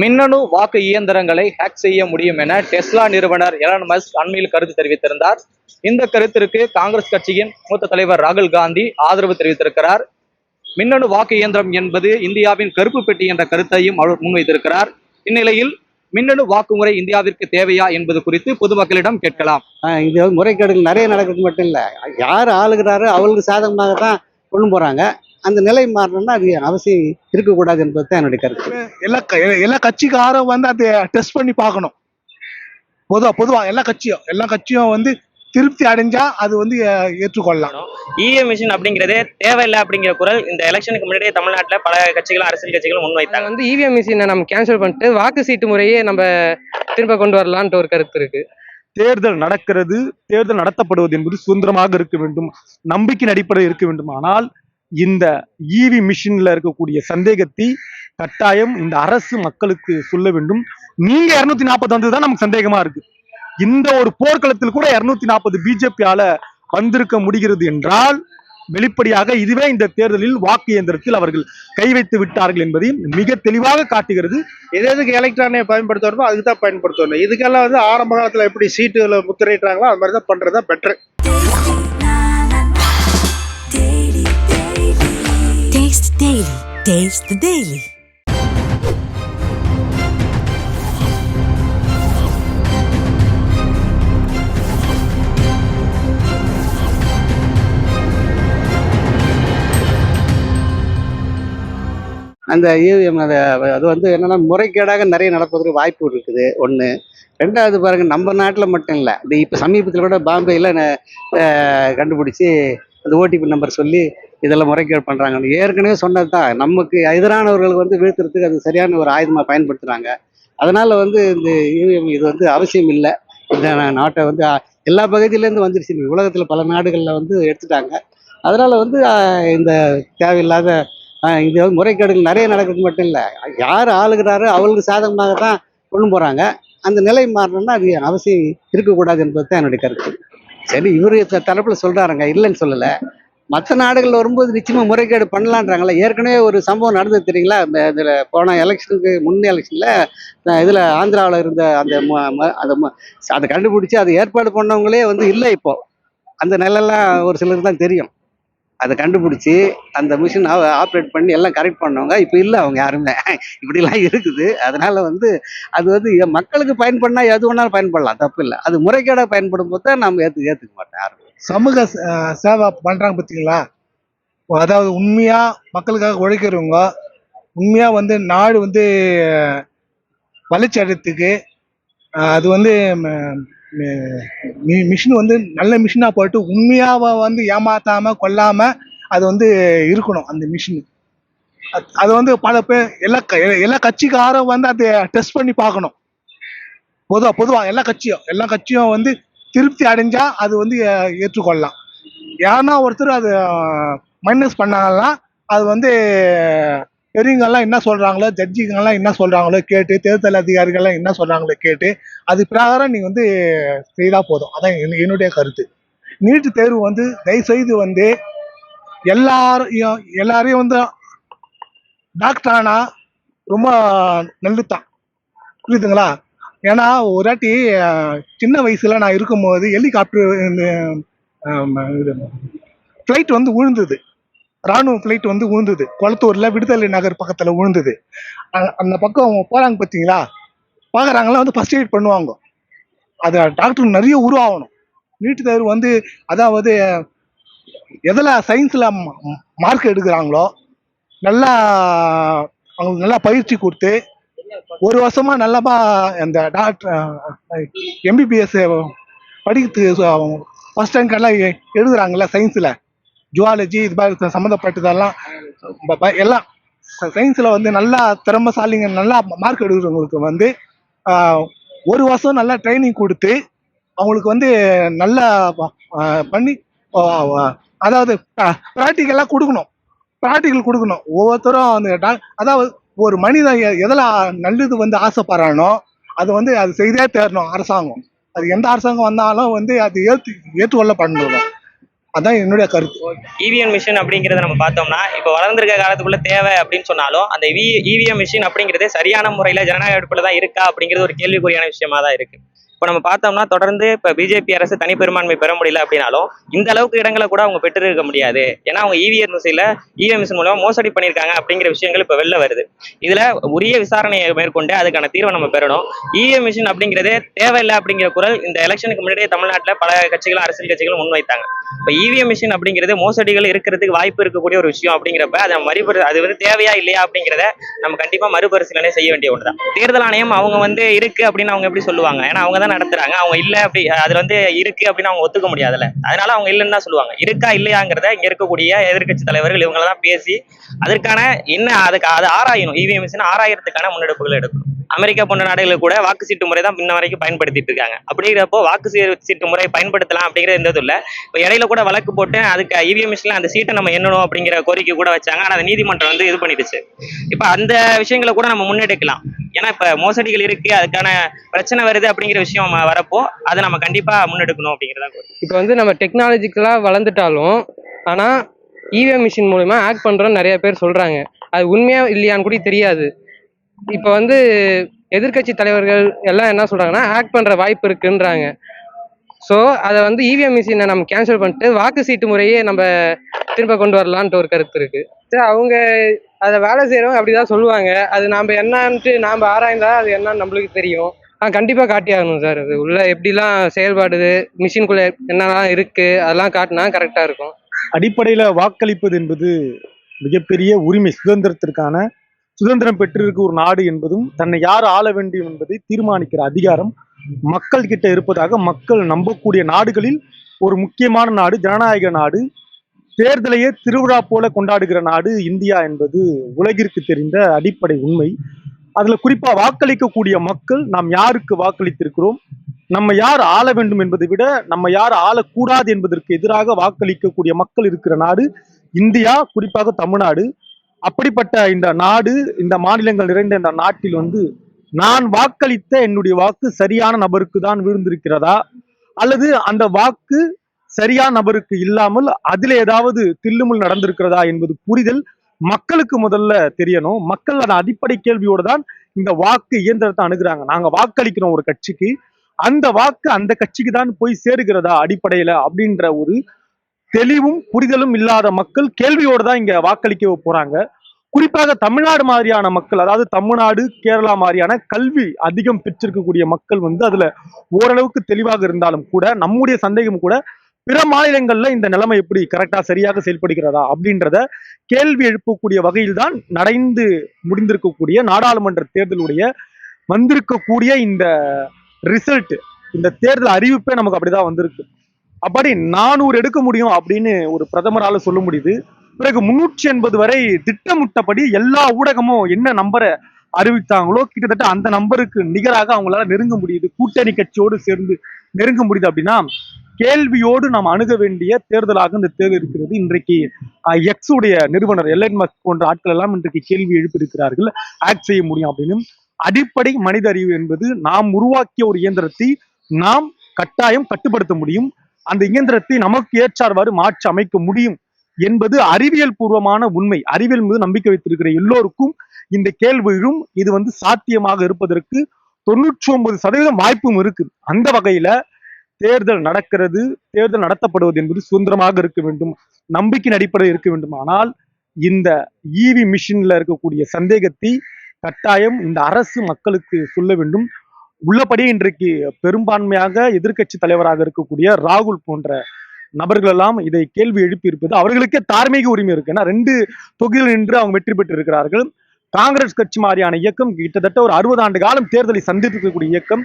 மின்னணு வாக்கு இயந்திரங்களை ஹேக் செய்ய முடியும் என டெஸ்லா நிறுவனர் எலன் மஸ்க் அண்மையில் கருத்து தெரிவித்திருந்தார். இந்த கருத்திற்கு காங்கிரஸ் கட்சியின் மூத்த தலைவர் ராகுல் காந்தி ஆதரவு தெரிவித்திருக்கிறார். மின்னணு வாக்கு இயந்திரம் என்பது இந்தியாவின் கருப்பு பெட்டி என்ற கருத்தையும் அவர் முன்வைத்திருக்கிறார். இந்நிலையில் மின்னணு வாக்குமுறை இந்தியாவிற்கு தேவையா என்பது குறித்து பொதுமக்களிடம் கேட்கலாம். ஆஹ் இது முறைகேடுகள் நிறைய நடக்கிறது மட்டும் இல்லை. யார் ஆளுகிறாரோ அவங்களுக்கு சாதகமாக தான் கொண்டு போகிறாங்க அந்த நிலை மாறணும்னா அது அவசியம் இருக்கக்கூடாது என்பது தான் என்னுடைய கருத்து. எல்லா க- எல்லா கட்சிக்காரும் வந்து அதை டெஸ்ட் பண்ணி பார்க்கணும். பொதுவா பொதுவா எல்லா கட்சியும் எல்லா கட்சியும் வந்து திருப்தி அடைஞ்சா அது வந்து ஏற்றுக்கொள்ளலாம். இவிஎம் மிஷின் அப்படிங்கிறதே தேவையில்லை அப்படிங்கிற குரல் இந்த எலெக்ஷனுக்கு முன்னாடியே தமிழ்நாட்டுல பல கட்சிகளும் அரசியல் கட்சிகளும் முன்வைத்தாங்க வந்து இவிஎம் மிஷினை நம்ம கேன்சல் பண்ணிட்டு வாக்கு சீட்டு முறையே நம்ம திரும்ப கொண்டு வரலான்ட்டு ஒரு கருத்து இருக்கு. தேர்தல் நடக்கிறது தேர்தல் நடத்தப்படுவது என்பது சுதந்திரமாக இருக்க வேண்டும் நம்பிக்கையின் அடிப்படையில் இருக்க வேண்டும். ஆனால் இந்த ஈவி மிஷின்ல இருக்கக்கூடிய சந்தேகத்தை கட்டாயம் இந்த அரசு மக்களுக்கு சொல்ல வேண்டும். நீங்க இருநூத்தி நாற்பது வந்ததுதான் நமக்கு சந்தேகமா இருக்கு. இந்த ஒரு போர்க்களத்தில் கூட இருநூத்தி நாற்பது பிஜேபியால வந்திருக்க முடிகிறது என்றால் வெளிப்படையாக இதுவே இந்த தேர்தலில் வாக்கு இயந்திரத்தில் அவர்கள் கை வைத்து விட்டார்கள் என்பதை மிக தெளிவாக காட்டுகிறது. எது எதுக்கு எலக்ட்ரானியை பயன்படுத்தணுமோ அதுக்கு தான் பயன்படுத்தணும் இதுக்கெல்லாம் வந்து ஆரம்ப காலத்தில் எப்படி சீட்டுகளை முத்திரையிட்டாங்களோ அது மாதிரி தான் பண்றது தான் better Daily. Taste the Daily. அந்த இவிஎம் அது அது வந்து என்னன்னா முறைகேடாக நிறைய நடப்பதற்கு வாய்ப்பு இருக்குது ஒன்று ரெண்டாவது பாருங்கள் நம்ம நாட்டில் மட்டும் இல்லை இந்த இப்போ சமீபத்தில் கூட பாம்பேயில் கண்டுபிடிச்சி அந்த ஓடிபி நம்பர் சொல்லி இதெல்லாம் முறைகேடு பண்ணுறாங்க ஏற்கனவே சொன்னது தான் நமக்கு எதிரானவர்களுக்கு வந்து வீழ்த்துறதுக்கு அது சரியான ஒரு ஆயுதமாக பயன்படுத்துகிறாங்க அதனால் வந்து இந்த இவிஎம் இது வந்து அவசியம் இல்லை. இந்த நாட்டை வந்து எல்லா பகுதியிலேருந்து வந்துருச்சு. உலகத்தில் பல நாடுகளில் வந்து எடுத்துட்டாங்க. அதனால் வந்து இந்த தேவையில்லாத இது வந்து முறைகேடுகள் நிறைய நடக்கிறது மட்டும் இல்லை. யார் ஆளுகிறாரோ அவங்களுக்கு சாதகமாக தான் கொண்டு போகிறாங்க அந்த நிலை மாறணும்னா அது அவசியம் இருக்கக்கூடாது என்பது தான் என்னுடைய கருத்து. சரி இவர் தரப்பில் சொல்கிறாருங்க இல்லைன்னு சொல்லலை. மற்ற நாடுகளில் வரும்போது நிச்சயமாக முறைகேடு பண்ணலான்றாங்களே ஏற்கனவே ஒரு சம்பவம் நடந்தது தெரியுங்களா? இந்த இதில் போன எலெக்ஷனுக்கு முன் எலெக்ஷனில் இதில் ஆந்திராவில் இருந்த அந்த ம- ம- ம- அதை கண்டுபிடிச்சி அதை ஏற்பாடு பண்ணவங்களே வந்து இல்லை இப்போ. அந்த நிலைலாம் ஒரு சிலருக்கு தான் தெரியும். அதை கண்டுபிடிச்சி அந்த மிஷின் ஆப்ரேட் பண்ணி எல்லாம் கரெக்ட் பண்ணவங்க. இப்போ இல்லை அவங்க யாருமே. இப்படிலாம் இருக்குது. அதனால வந்து அது வந்து மக்களுக்கு பயன்படுனா எது வேணாலும் பயன்படலாம். தப்பு இல்லை. அது முறைகேடாக பயன்படும் போது தான் நம்ம ஏற்று ஏற்றுக்க மாட்டோம் யாரும். சமூக சேவை பண்ணுறாங்க பார்த்தீங்களா அதாவது உண்மையாக மக்களுக்காக உழைக்கிறவங்க உண்மையாக வந்து நாடு வந்து வளர்ச்சி அடையறதுக்கு அது வந்து மிஷின் வந்து நல்ல மிஷினாக போட்டு உண்மையாக வந்து ஏமாத்தாமல் கொல்லாமல் அது வந்து இருக்கணும் அந்த மிஷின் அது வந்து பல பேர் எல்லா க- எல்லா கட்சிக்காரும் வந்து அதை டெஸ்ட் பண்ணி பார்க்கணும். பொதுவாக பொதுவாக எல்லா கட்சியும் எல்லா கட்சியும் வந்து திருப்தி அடைஞ்சா அது வந்து ஏற்றுக்கொள்ளலாம். யாருன்னா ஒருத்தர் அது மைனஸ் பண்ணாங்கன்னா அது வந்து பெரியவங்கெல்லாம் என்ன சொல்கிறாங்களோ ஜட்ஜிங்கெல்லாம் என்ன சொல்கிறாங்களோ கேட்டு தேர்தல் அதிகாரிகள்லாம் என்ன சொல்கிறாங்களோ கேட்டு அது பிரகாரம் நீங்கள் வந்து செய்தால் போதும். அதான் என்னுடைய கருத்து. நீட்டு தேர்வு வந்து தயவு செய்து வந்து எல்லாரையும் எல்லாரையும் வந்து டாக்டர் ஆனால் ரொம்ப நல்லதுதான். புரியுதுங்களா? ஏன்னா ஒரு வாட்டி சின்ன வயசுல நான் இருக்கும்போது ஹெலிகாப்டர் ஃப்ளைட் வந்து விழுந்தது ராணுவ ஃப்ளைட் வந்து விழுந்தது கொளத்தூர்ல விடுதலை நகர் பக்கத்துல விழுந்தது அந்த பக்கம் அவங்க போறாங்க பார்த்தீங்களா பார்க்குறாங்களாம் வந்து ஃபர்ஸ்ட் எய்ட் பண்ணுவாங்க. அது டாக்டர் நிறைய உருவாகணும். நீட்டு தேர்வு வந்து அதாவது எதில் சயின்ஸில் மார்க் எடுக்கிறாங்களோ நல்லா அவங்களுக்கு நல்லா பயிற்சி கொடுத்து ஒரு வருஷமா நல்லமா அந்த டாக்டர் எம்பிபிஎஸ் படிக்கிறதுக்கு ஃபர்ஸ்ட் ரேங்க் எல்லாம் எழுதுறாங்கல்ல சயின்ஸில் ஜுவாலஜி இது மாதிரி சம்மந்தப்பட்டதெல்லாம் எல்லாம். சயின்ஸில் வந்து நல்லா திறமைசாலிங்க நல்லா மார்க் எடுக்கிறவங்களுக்கு வந்து ஒரு வருஷம் நல்லா ட்ரைனிங் கொடுத்து அவங்களுக்கு வந்து நல்லா பண்ணி அதாவது ப்ராக்டிக்கலாக கொடுக்கணும். ப்ராக்டிக்கல் கொடுக்கணும். ஒவ்வொருத்தரும் அந்த அதாவது ஒரு மனிதன் எதில் நல்லது வந்து ஆசைப்படுறானோ அது வந்து அது செய்தே தேரணும் அரசாங்கம். அது எந்த அரசாங்கம் வந்தாலும் வந்து அது ஏற்று ஏற்றுக்கொள்ளப்படணும் அதான் என்னுடைய கருத்து. இவிஎம் மிஷின் அப்படிங்கிறத நம்ம பார்த்தோம்னா இப்போ வளர்ந்துருக்க காலத்துக்குள்ள தேவை அப்படின்னு சொன்னாலும் அந்த இவிஎம் மிஷின் அப்படிங்கிறது சரியான முறையில் ஜனநாயக அடிப்படையில் தான் இருக்கா அப்படிங்கிறது ஒரு கேள்விக்குறியான விஷயமா தான் இருக்கு. இப்போ நம்ம பார்த்தோம்னா தொடர்ந்து இப்போ பிஜேபி அரசு தனிப்பெரும்பான்மை பெற முடியல அப்படின்னாலும் இந்த அளவுக்கு இடங்களை கூட அவங்க பெற்றிருக்க முடியாது. ஏன்னா அவங்க இவிஎம் மிஷினில் இவிஎம் மிஷின் மூலமாக மோசடி பண்ணியிருக்காங்க அப்படிங்கிற விஷயங்கள் இப்போ வெளில வருது. இதுல உரிய விசாரணையை மேற்கொண்டு அதுக்கான தீர்வை நம்ம பெறணும். இவிஎம் மிஷின் அப்படிங்கிறதே தேவையில்லை அப்படிங்கிற குரல் இந்த எலெக்ஷனுக்கு முன்னாடியே தமிழ்நாட்டில் பல கட்சிகளும் அரசியல் கட்சிகளும் முன்வைத்தாங்க. இப்போ இவிஎம் மிஷின் அப்படிங்கிறது மோசடிகள் இருக்கிறதுக்கு வாய்ப்பு இருக்கக்கூடிய ஒரு விஷயம் அப்படிங்கிறப்ப அதை மறுபரி அது வந்து தேவையா இல்லையா அப்படிங்கிறத நம்ம கண்டிப்பா மறுபரிசீலனை செய்ய வேண்டிய ஒன்றுதான் தேர்தல் ஆணையம் அவங்க வந்து இருக்கு அப்படின்னு அவங்க எப்படி சொல்லுவாங்க? ஏன்னா அவங்க தான் நடத்துறாங்க. அவங்க இல்ல அப்படி அதில் வந்து இருக்கு அப்படின்னு அவங்க ஒத்துக்க முடியாதுல்ல. அதனால அவங்க இல்லைன்னு தான் சொல்லுவாங்க. இருக்கா இல்லையாங்கிறத இங்க இருக்கக்கூடிய எதிர்க்கட்சி தலைவர்கள் இவங்களெல்லாம் பேசி அதற்கான என்ன அதுக்கு அதை ஆராயணும். இவிஎம் மிஷின் ஆராயறதுக்கான முன்னெடுப்புகளை எடுக்கணும். அமெரிக்கா போன்ற நாடுகளில் கூட வாக்கு சீட்டு முறை தான் இன்ன வரைக்கும் பயன்படுத்திட்டு இருக்காங்க. அப்படிங்கிறப்போ வாக்கு சீட்டு முறை பயன்படுத்தலாம் அப்படிங்கிற எந்த இதுவும் இல்லை இப்போ இடையில கூட வழக்கு போட்டு அதுக்கு இவிஎம் மிஷினில் அந்த சீட்டை நம்ம எண்ணணும் அப்படிங்கிற கோரிக்கை கூட வச்சாங்க. ஆனால் அந்த நீதிமன்றம் வந்து இது பண்ணிடுச்சு. இப்போ அந்த விஷயங்களை கூட நம்ம முன்னெடுக்கலாம். ஏன்னா இப்போ மோசடிகள் இருக்கு அதுக்கான பிரச்சனை வருது அப்படிங்கிற விஷயம் வரப்போ அதை நம்ம கண்டிப்பாக முன்னெடுக்கணும் அப்படிங்கிறதா கோரிக்கை. இப்போ வந்து நம்ம டெக்னாலஜிக்கலாக வளர்ந்துட்டாலும் ஆனால் இவிஎம் மிஷின் மூலிமா ஆக்ட் பண்ணுறோன்னு நிறைய பேர் சொல்கிறாங்க அது உண்மையாக இல்லையான்னு கூட தெரியாது. இப்போ வந்து எதிர்க்கட்சி தலைவர்கள் எல்லாம் என்ன சொல்கிறாங்கன்னா ஆக்ட் பண்ணுற வாய்ப்பு இருக்குன்றாங்க. ஸோ அதை வந்து இவிஎம் மிஷினை நம்ம கேன்சல் பண்ணிட்டு வாக்கு சீட்டு முறையே நம்ம திரும்ப கொண்டு வரலான்ட்டு ஒரு கருத்து இருக்கு. சரி அவங்க அதை வேலை செய்கிறவங்க அப்படி தான் சொல்லுவாங்க. அது நாம் என்னன்ட்டு நாம் ஆராய்ந்தா அது என்னன்னு நம்மளுக்கு தெரியும். ஆ கண்டிப்பாக காட்டியாகணும் சார் அது. உள்ள எப்படிலாம் செயல்பாடுது மிஷின்குள்ளே என்னெல்லாம் இருக்குது அதெல்லாம் காட்டினா கரெக்டாக இருக்கும். அடிப்படையில் வாக்களிப்பது என்பது மிகப்பெரிய உரிமை சுதந்திரத்திற்கான சுதந்திரம் பெற்றிருக்க ஒரு நாடு என்பதும் தன்னை யார் ஆள வேண்டும் என்பதை தீர்மானிக்கிற அதிகாரம் மக்கள் கிட்ட இருப்பதாக மக்கள் நம்பக்கூடிய நாடுகளில் ஒரு முக்கியமான நாடு ஜனநாயக நாடு. தேர்தலையே திருவிழா போல கொண்டாடுகிற நாடு இந்தியா என்பது உலகிற்கு தெரிந்த அடிப்படை உண்மை. அதுல குறிப்பா வாக்களிக்கக்கூடிய மக்கள் நாம் யாருக்கு வாக்களித்திருக்கிறோம்? நம்ம யார் ஆள வேண்டும் என்பதை விட நம்ம யார் ஆளக்கூடாது என்பதற்கு எதிராக வாக்களிக்கக்கூடிய மக்கள் இருக்கிற நாடு இந்தியா குறிப்பாக தமிழ்நாடு. அப்படிப்பட்ட இந்த நாடு இந்த மாநிலங்கள் நிறைந்த இந்த நாட்டில் வந்து நான் வாக்களித்த என்னுடைய வாக்கு சரியான நபருக்கு தான் விழுந்திருக்கிறதா? அல்லது அந்த வாக்கு சரியான நபருக்கு இல்லாமல் அதில் ஏதாவது தில்லுமுல் நடந்திருக்கிறதா என்பது புரிதல் மக்களுக்கு முதல்ல தெரியணும். மக்கள் அந்த அடிப்படை கேள்வியோடு தான் இந்த வாக்கு இயந்திரத்தை அணுகுறாங்க. நாங்க வாக்களிக்கிறோம் ஒரு கட்சிக்கு. அந்த வாக்கு அந்த கட்சிக்கு தான் போய் சேருகிறதா அடிப்படையில அப்படின்ற ஒரு தெளிவும் புரிதலும் இல்லாத மக்கள் கேள்வியோடு தான் இங்க வாக்களிக்க போறாங்க. குறிப்பாக தமிழ்நாடு மாதிரியான மக்கள் அதாவது தமிழ்நாடு கேரளா மாதிரியான கல்வி அதிகம் பெற்றிருக்கக்கூடிய மக்கள் வந்து அதுல ஓரளவுக்கு தெளிவாக இருந்தாலும் கூட நம்முடைய சந்தேகம் கூட பிற மாநிலங்கள்ல இந்த நிலைமை எப்படி கரெக்டா சரியாக செயல்படுகிறதா அப்படின்றத கேள்வி எழுப்பக்கூடிய வகையில் தான் நடந்து முடிந்திருக்கக்கூடிய நாடாளுமன்ற தேர்தலுடைய வந்திருக்கக்கூடிய இந்த ரிசல்ட் இந்த தேர்தல் அறிவிப்பே நமக்கு அப்படிதான் வந்திருக்கு. அப்படி நானூறு எடுக்க முடியும் அப்படின்னு ஒரு பிரதமரால சொல்ல முடியுது. பிறகு முன்னூற்றி எண்பது வரை திட்டமிட்டபடி எல்லா ஊடகமும் என்ன நம்பரை அறிவித்தாங்களோ கிட்டத்தட்ட அந்த நம்பருக்கு நிகராக அவங்களால நெருங்க முடியுது. கூட்டணி கட்சியோடு சேர்ந்து நெருங்க முடியுது அப்படின்னா கேள்வியோடு நாம் அணுக வேண்டிய தேர்தலாக இந்த தேர்தல் இருக்கிறது. இன்றைக்கு எக்ஸ் உடைய நிறுவனர் எல்என் மஸ்க் போன்ற ஆட்கள் எல்லாம் இன்றைக்கு கேள்வி எழுப்பியிருக்கிறார்கள். ஆக்ட் செய்ய முடியும் அப்படின்னு. அடிப்படை மனித அறிவு என்பது நாம் உருவாக்கிய ஒரு இயந்திரத்தை நாம் கட்டாயம் கட்டுப்படுத்த முடியும். அந்த இயந்திரத்தை நமக்கு ஏற்றார்வாறு மாற்றி அமைக்க முடியும் என்பது அறிவியல் பூர்வமான உண்மை. அறிவியல் மீது நம்பிக்கை வைத்திருக்கிற எல்லோருக்கும் இந்த கேள்வியும் இது வந்து சாத்தியமாக இருப்பதற்கு தொண்ணூற்றி ஒன்பது சதவீதம் வாய்ப்பும் இருக்கு அந்த வகையில தேர்தல் நடக்கிறது தேர்தல் நடத்தப்படுவது என்பது சுதந்திரமாக இருக்க வேண்டும் நம்பிக்கையின் அடிப்படையில் இருக்க வேண்டும். ஆனால் இந்த இவி மிஷின்ல இருக்கக்கூடிய சந்தேகத்தை கட்டாயம் இந்த அரசு மக்களுக்கு சொல்ல வேண்டும். உள்ளபடி இன்றைக்கு பெரும்பான்மையாக எதிர்க்கட்சி தலைவராக இருக்கக்கூடிய ராகுல் போன்ற நபர்கள் எல்லாம் இதை கேள்வி எழுப்பி இருப்பது அவர்களுக்கே தார்மீக உரிமை இருக்கு. ஏன்னா ரெண்டு தொகுதியில் நின்று அவங்க வெற்றி பெற்று இருக்கிறார்கள் காங்கிரஸ் கட்சி மாதிரியான இயக்கம் கிட்டத்தட்ட ஒரு அறுபது ஆண்டு காலம் தேர்தலை சந்தித்திருக்கக்கூடிய இயக்கம்.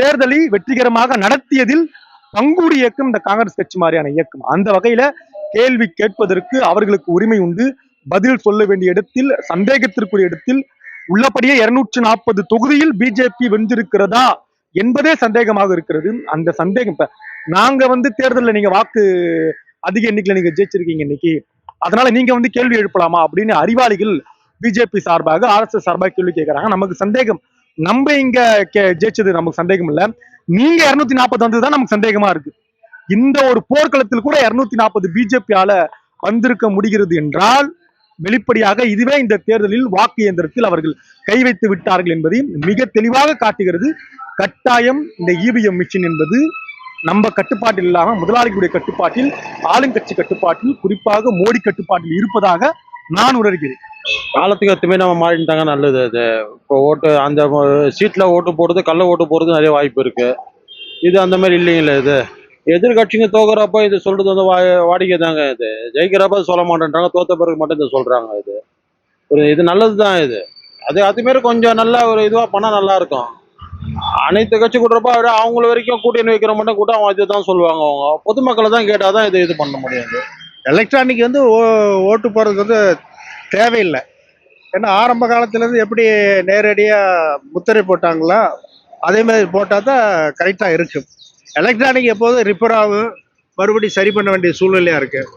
தேர்தலை வெற்றிகரமாக நடத்தியதில் பங்கூடு இயக்கம் இந்த காங்கிரஸ் கட்சி மாதிரியான இயக்கம். அந்த வகையில கேள்வி கேட்பதற்கு அவர்களுக்கு உரிமை உண்டு. பதில் சொல்ல வேண்டிய இடத்தில் சந்தேகத்திற்குரிய இடத்தில் உள்ளபடியே இருநூற்றி நாற்பது தொகுதியில் பிஜேபி வென்றிருக்கிறதா என்பதே சந்தேகமாக இருக்கிறது. அந்த சந்தேகம் இப்ப நாங்க வந்து தேர்தலில் நீங்க வாக்கு அதிக எண்ணிக்கையில நீங்க ஜெயிச்சிருக்கீங்க இன்னைக்கு. அதனால நீங்க வந்து கேள்வி எழுப்பலாமா அப்படின்னு அறிவாளிகள் பிஜேபி சார்பாக ஆர்எஸ்எஸ் சார்பாக கேள்வி கேட்கறாங்க. நமக்கு சந்தேகம் நம்ம இங்க கே- ஜெயிச்சது நமக்கு சந்தேகம் இல்ல. நீங்க இருநூத்தி நாற்பது வந்ததுதான் நமக்கு சந்தேகமா இருக்கு. இந்த ஒரு போர்க்களத்தில் கூட இருநூத்தி நாற்பது பிஜேபியால வந்திருக்க முடிகிறது என்றால் வெளிப்படையாக இதுவே இந்த தேர்தலில் வாக்கு இயந்திரத்தில் அவர்கள் கை வைத்து விட்டார்கள் என்பதை மிக தெளிவாக காட்டுகிறது. கட்டாயம் இந்த இவிஎம் மிஷின் என்பது நம்ம கட்டுப்பாட்டில் இல்லாமல் முதலாளிகளுடைய கட்டுப்பாட்டில் ஆளுங்கட்சி கட்டுப்பாட்டில் குறிப்பாக மோடி கட்டுப்பாட்டில் இருப்பதாக நான் உணர்கிறேன். காலத்துக்கு ஏற்ற நம்ம மாறிட்டாங்க நல்லது. அது இப்போ ஓட்டு அந்த சீட்டில் ஓட்டு போடுறது கள்ள ஓட்டு போடுறது நிறைய வாய்ப்பு இருக்கு. இது அந்த மாதிரி இல்லைங்களே இது? எதிர்கட்சிங்க தோக்குறப்ப இது சொல்றது வந்து வா- வாடிக்கை தாங்க இது. ஜெயிக்கிறப்ப சொல்ல மாட்டேன்றாங்க தோத்த பிறகு மட்டும் இதை சொல்றாங்க இது. ஒரு இது நல்லது தான் இது. அது அதுமாரி கொஞ்சம் நல்லா ஒரு இதுவாக பண்ணால் நல்லா இருக்கும் அனைத்து கட்சி கூட்டுறப்ப அவர் அவங்கள வரைக்கும் கூட்டணி வைக்கிற மட்டும் கூட அவங்க இதை தான் சொல்லுவாங்க அவங்க. பொதுமக்களை தான் கேட்டால் தான் இது இது பண்ண முடியாது எலக்ட்ரானிக் வந்து ஓ- ஓட்டு போடுறதுக்கு வந்து தேவையில்லை. ஏன்னா ஆரம்ப காலத்துலேருந்து எப்படி நேரடியாக முத்திரை போட்டாங்களோ அதே மாதிரி போட்டால் தான் கரெக்டாக இருக்கும். எலக்ட்ரானிக் எப்போதும் ரிப்பேர் ஆகும் மறுபடியும் சரி பண்ண வேண்டிய சூழ்நிலையாக இருக்குது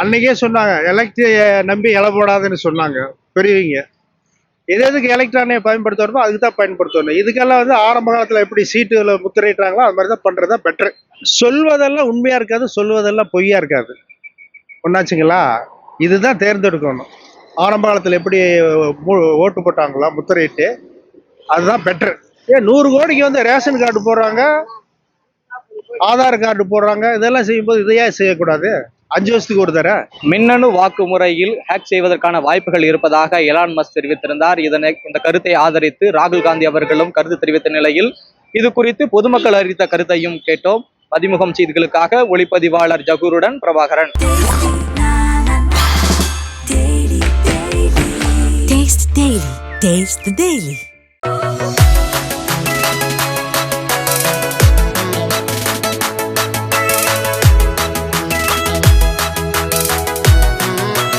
அன்னைக்கே சொன்னாங்க எலக்ட்ரி நம்பி இலை போடாதுன்னு சொன்னாங்க. பெரியவங்க எது எதுக்கு எலக்ட்ரானியை பயன்படுத்தணுமோ அதுக்கு தான் பயன்படுத்தணும் இதுக்கெல்லாம் வந்து ஆரம்ப காலத்தில் எப்படி சீட்டுகளை முத்திரையிட்டாங்களோ அது மாதிரி தான் பண்ணுறது தான் பெட்ரு சொல்வதெல்லாம் உண்மையாக இருக்காது சொல்வதெல்லாம் பொய்யா இருக்காது. ஒன்றாச்சுங்களா இதுதான் தேர்ந்தெடுக்கணும். ஆரம்ப காலத்தில் எப்படி ஓட்டு போட்டாங்களோ முத்திரையிட்டு அதுதான் பெட்ரு ஏன் நூறு கோடிக்கு வந்து ரேஷன் கார்டு போடுறாங்க ஆதார் கார்டு போடுறாங்க. இதெல்லாம் செய்யும்போது இதையே செய்யக்கூடாது? அஞ்சு வருஷத்துக்கு ஒரு தடவை. மின்னணு வாக்கு முறையில் ஹேக் செய்வதற்கான வாய்ப்புகள் இருப்பதாக எலான் மஸ்க் தெரிவித்திருந்தார். இதனை இந்த கருத்தை ஆதரித்து ராகுல் காந்தி அவர்களும் கருத்து தெரிவித்த நிலையில் இது குறித்து பொதுமக்கள் அறிவித்த கருத்தையும் கேட்டோம். பதிமுகம் செய்திகளுக்காக ஒளிப்பதிவாளர் ஜகூருடன் பிரபாகரன். Taste the Daily.